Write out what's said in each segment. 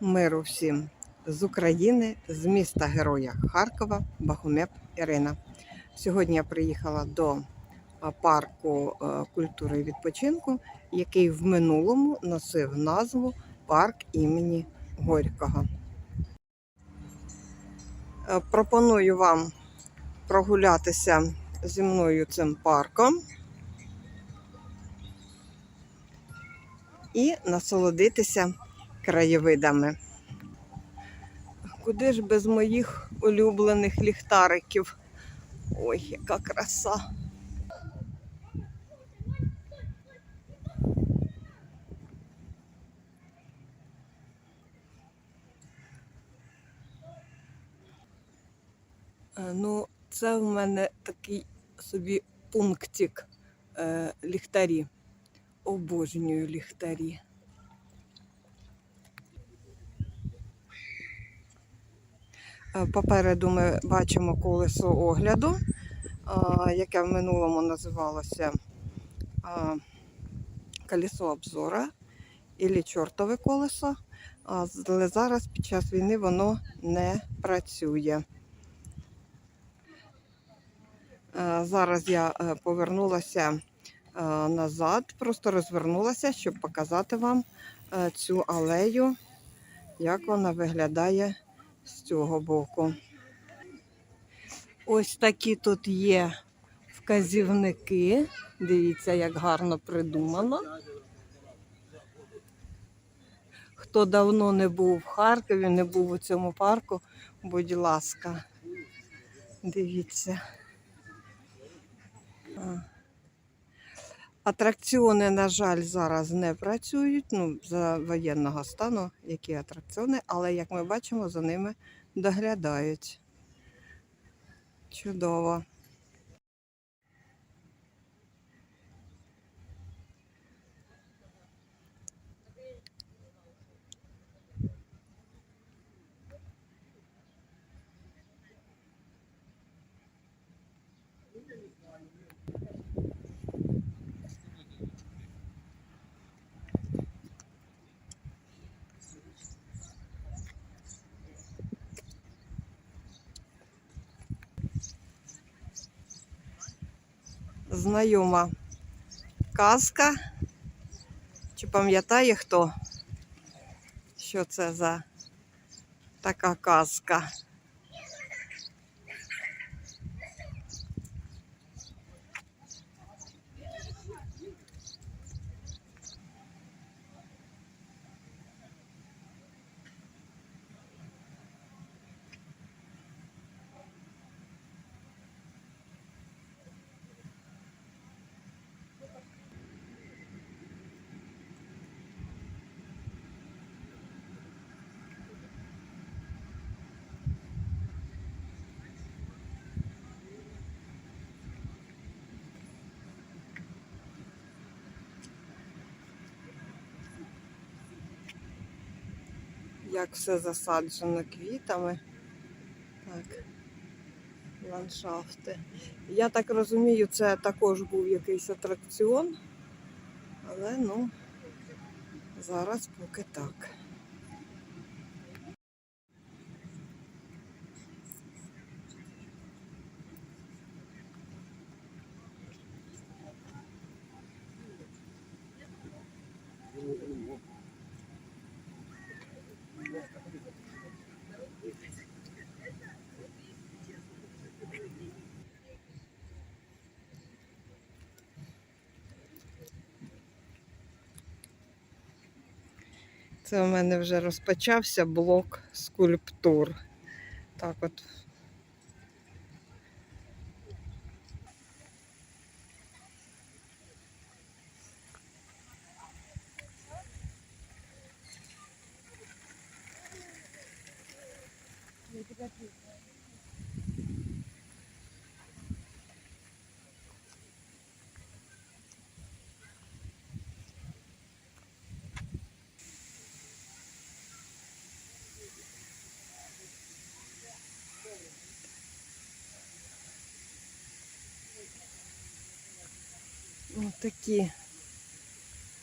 Миру всім з України, з міста Героя Харкова, Бахумеп Ірина. Сьогодні я приїхала до парку е, культури і відпочинку, який в минулому носив назву Парк імені Горького. Е, Пропоную вам прогулятися зі мною цим парком і насолодитися краєвидами. Куди ж без моїх улюблених ліхтариків? Ой, яка краса! Е, Ну, це в мене такий собі пунктик е, ліхтарі. Обожнюю ліхтарі. Попереду ми бачимо колесо огляду, яке в минулому називалося а, колесо обзора або чортове колесо. Але зараз під час війни воно не працює. Е, Зараз я е, повернулася е, назад, просто розвернулася, щоб показати вам е, цю алею, як вона виглядає з цього боку. Ось такі тут є вказівники. Дивіться, як гарно придумано. Хто давно не був в Харкові, не був у цьому парку, будь ласка, дивіться. Атракціони, на жаль, зараз не працюють. Ну, за воєнного стану, які атракціони, але як ми бачимо, за ними доглядають. Чудово. Знайома казка. Чи пам'ятає хто, що це за така казка? Як все засаджено квітами. Так, ландшафти. Я так розумію, це також був якийсь атракціон. Але ну, зараз поки так. Це у мене вже розпочався блок скульптур. Так от. Ну, такі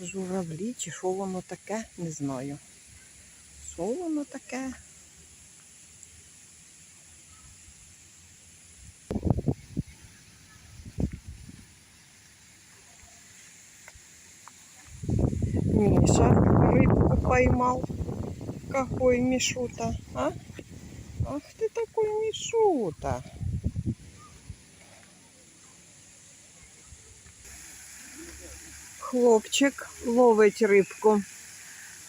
журавлі, чи що воно таке, не знаю. Що воно таке? Миша рыбку поймал. Какой Мишута, а? Ах ты такой Мишута. Хлопчик ловить рибку.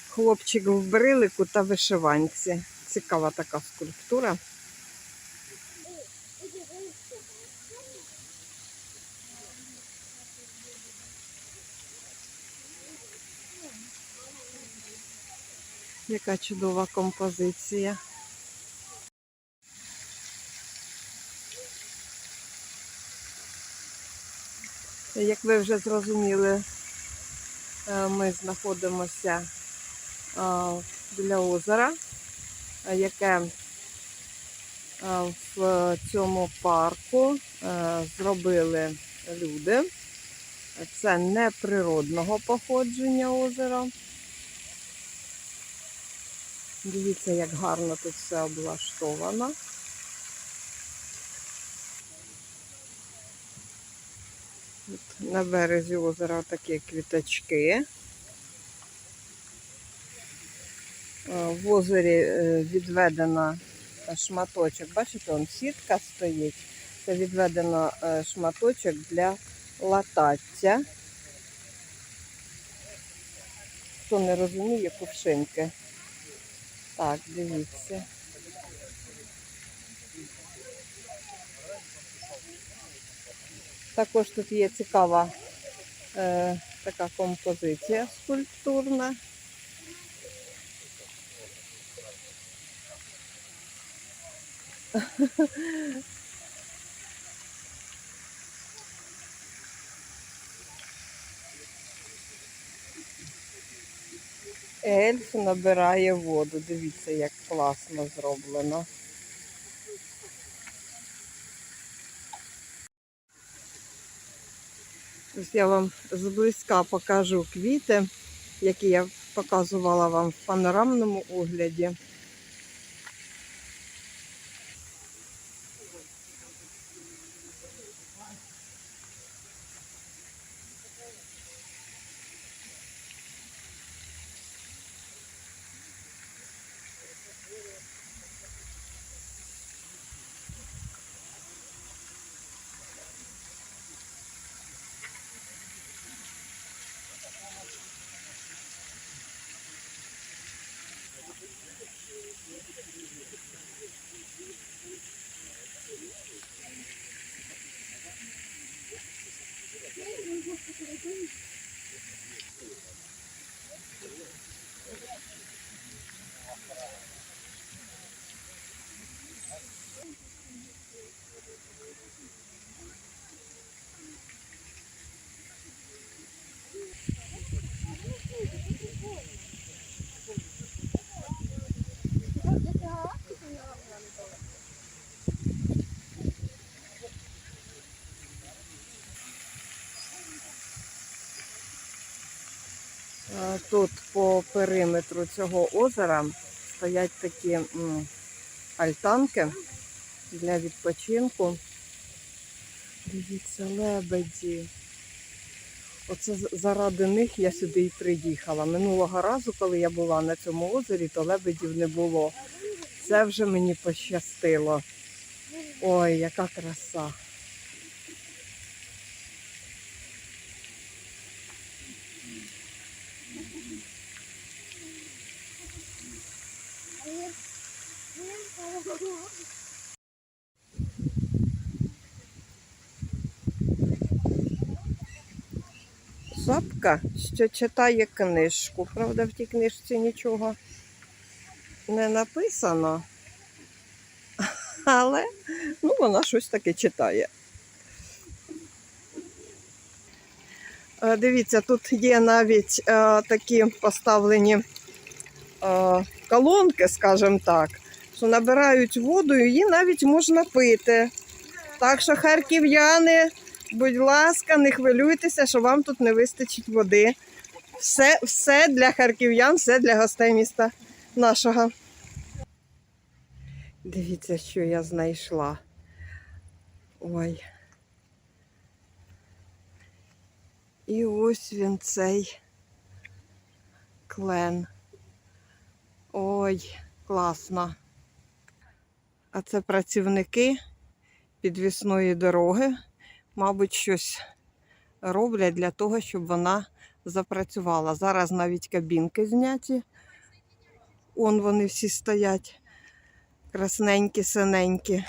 Хлопчик в брилику та вишиванці. Цікава така скульптура. Яка чудова композиція. Як ви вже зрозуміли, ми знаходимося е, біля озера, е, яке е, в цьому парку е, зробили люди. Це не природного походження озера. Дивіться, як гарно тут все облаштовано. На березі озера такі квіточки. Е, В озері е, відведено шматочок. Бачите, он сітка стоїть. Це відведено е, шматочок для латаття. Хто не розуміє, кувшинки. Так, дивіться. Також тут є цікава е, така композиція скульптурна. Ельф набирає воду. Дивіться, як класно зроблено. Ось я вам зблизька покажу квіти, які я показувала вам в панорамному огляді. Е, Тут по цього озера стоять такі альтанки для відпочинку. Дивіться, лебеді. Оце заради них я сюди і приїхала. Минулого разу, коли я була на цьому озері, то лебедів не було. Це вже мені пощастило. Ой, яка краса. Жабка, що читає книжку. Правда, в тій книжці нічого не написано. Але ну, вона щось таке читає. Е, Дивіться, тут є навіть е, такі поставлені е, колонки, скажімо так, що набирають воду, її навіть можна пити. Так що, харків'яни, будь ласка, не хвилюйтеся, що вам тут не вистачить води. Все, все для харків'ян, все для гостей міста нашого. Дивіться, що я знайшла. Ой. І ось він цей клен. Ой, класно. А це працівники підвісної дороги. Мабуть, щось роблять для того, щоб вона запрацювала. Зараз навіть кабінки зняті. Он вони всі стоять. Красненькі, синенькі.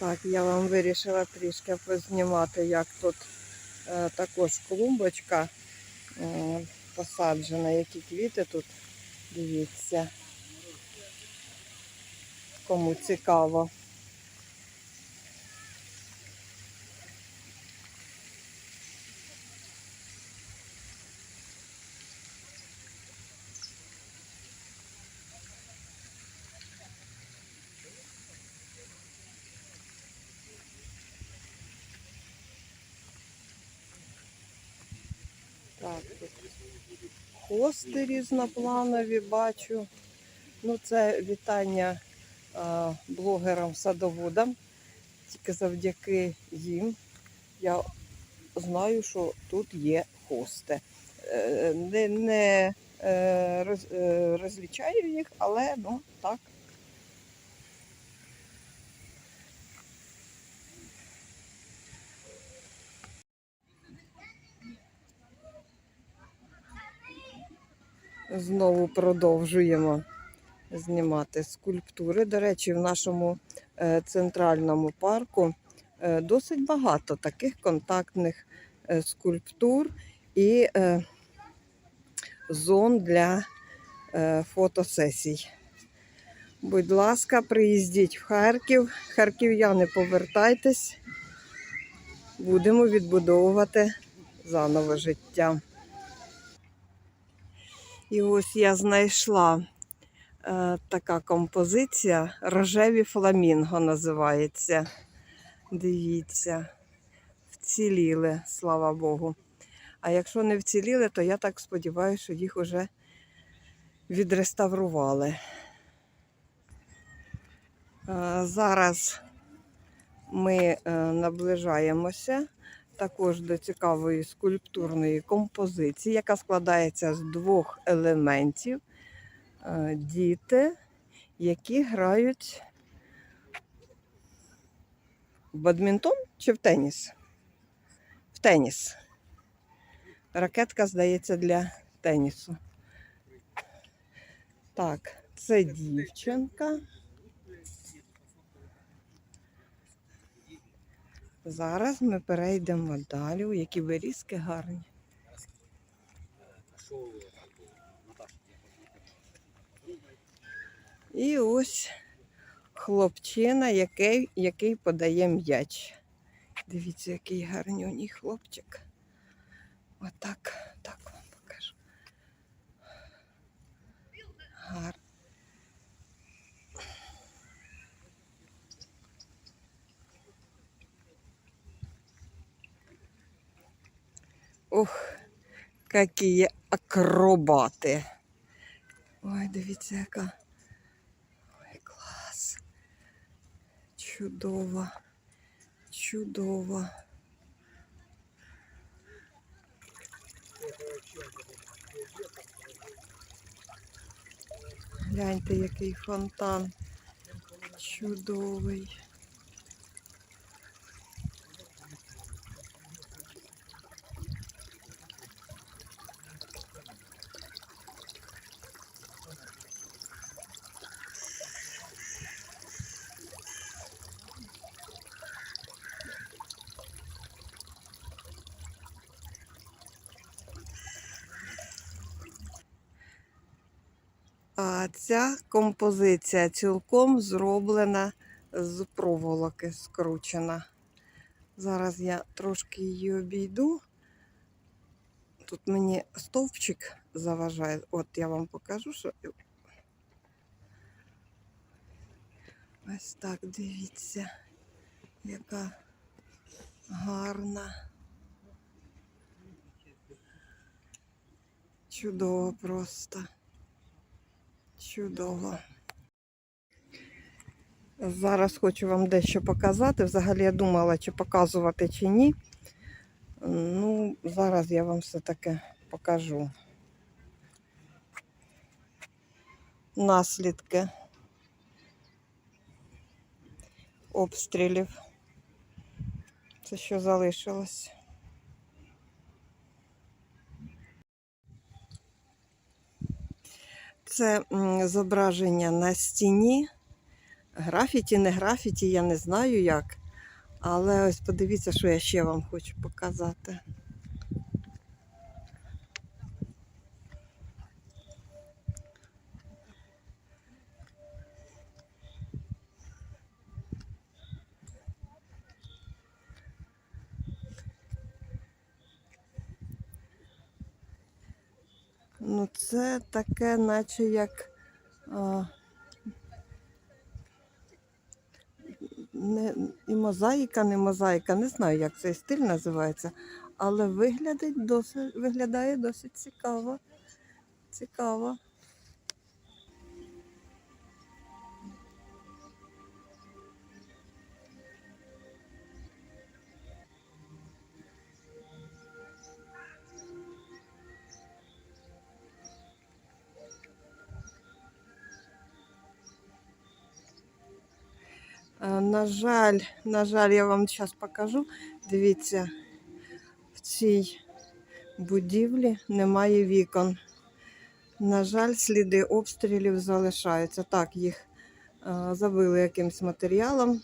Так, я вам вирішила трішки познімати, як тут е, також клумбочка е, посаджена, які квіти тут. Дивіться. Кому цікаво. Так, тут хости різнопланові бачу. Ну, це вітання блогерам-садоводам. Тільки завдяки їм я знаю, що тут є хости. Е, Не, не е, роз, е, розлічаю їх, але ну так. Знову продовжуємо знімати скульптури. До речі, в нашому е, центральному парку е, досить багато таких контактних е, скульптур і зон для фотосесій. Будь ласка, приїздіть в Харків. Харків'яни, повертайтесь. Будемо відбудовувати заново життя. І ось я знайшла е, така композиція рожеві фламінго називається. Дивіться, вціліли, слава Богу. А якщо не вціліли, то я так сподіваюся, що їх вже відреставрували. Е, зараз ми е, наближаємося також до цікавої скульптурної композиції, яка складається з двох елементів. Е, Діти, які грають в бадмінтон чи в теніс? В теніс. Ракетка, здається, для тенісу. Так, це дівчинка. Зараз ми перейдемо далі. Які вирізки гарні. І ось хлопчина, який, який подає м'яч. Дивіться, який гарнюній хлопчик. Отак, так вам покажу. Гар. Ух, какие акробати. Ой, дивіться, яка. Ой, клас. Чудово. Чудово. Гляньте, який фонтан. Чудовий. А ця композиція цілком зроблена з проволоки скручена. Зараз я трошки її обійду. Тут мені стовпчик заважає. От я вам покажу, що. Ось так, дивіться, яка гарна. Чудово просто. Чудово. Зараз хочу вам дещо показати. Взагалі я думала, чи показувати, чи ні. Ну, зараз я вам все-таки покажу. Наслідки обстрілів. Це що залишилось. Це зображення на стіні. Графіті, не графіті, я не знаю як. Але ось подивіться, що я ще вам хочу показати. Ну, це таке, наче як. А, не, і мозаїка, не мозаїка, не знаю, як цей стиль називається, але виглядить досить, виглядає досить цікаво. Цікаво. На жаль, на жаль, я вам зараз покажу. Дивіться, в цій будівлі немає вікон. На жаль, сліди обстрілів залишаються. Так, їх е, забили якимось матеріалом,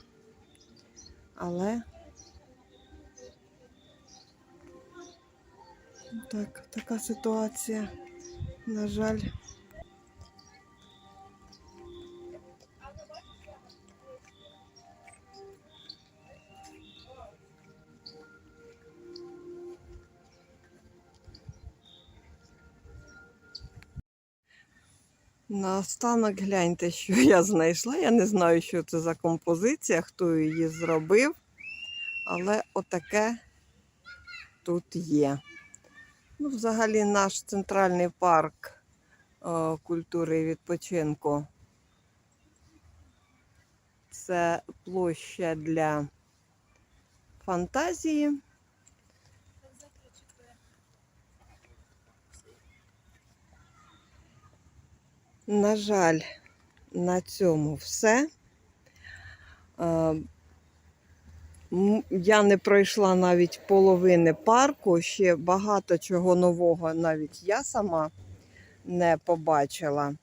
але так, така ситуація. На жаль. Наостанок гляньте, що я знайшла. Я не знаю, що це за композиція, хто її зробив, але отаке тут є. Ну, взагалі, наш центральний парк е, культури і відпочинку. Це площа для фантазії. На жаль, на цьому все. Е, Я не пройшла навіть половини парку, ще багато чого нового навіть я сама не побачила.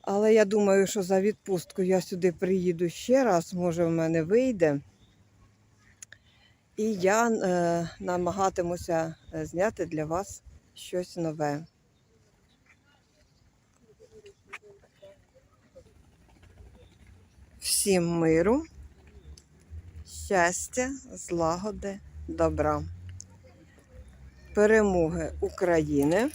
Але я думаю, що за відпустку я сюди приїду ще раз, може в мене вийде. І я е, намагатимуся е, зняти для вас щось нове. Всім миру, щастя, злагоди, добра, перемоги України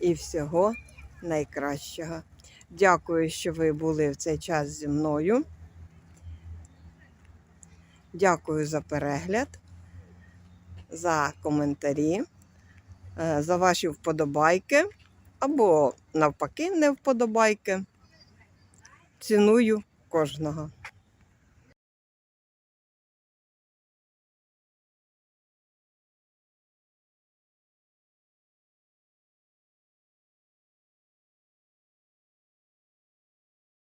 і всього найкращого. Дякую, що ви були в цей час зі мною. Дякую за перегляд, за коментарі, е, за ваші вподобайки або навпаки не вподобайки. Ціную кожного.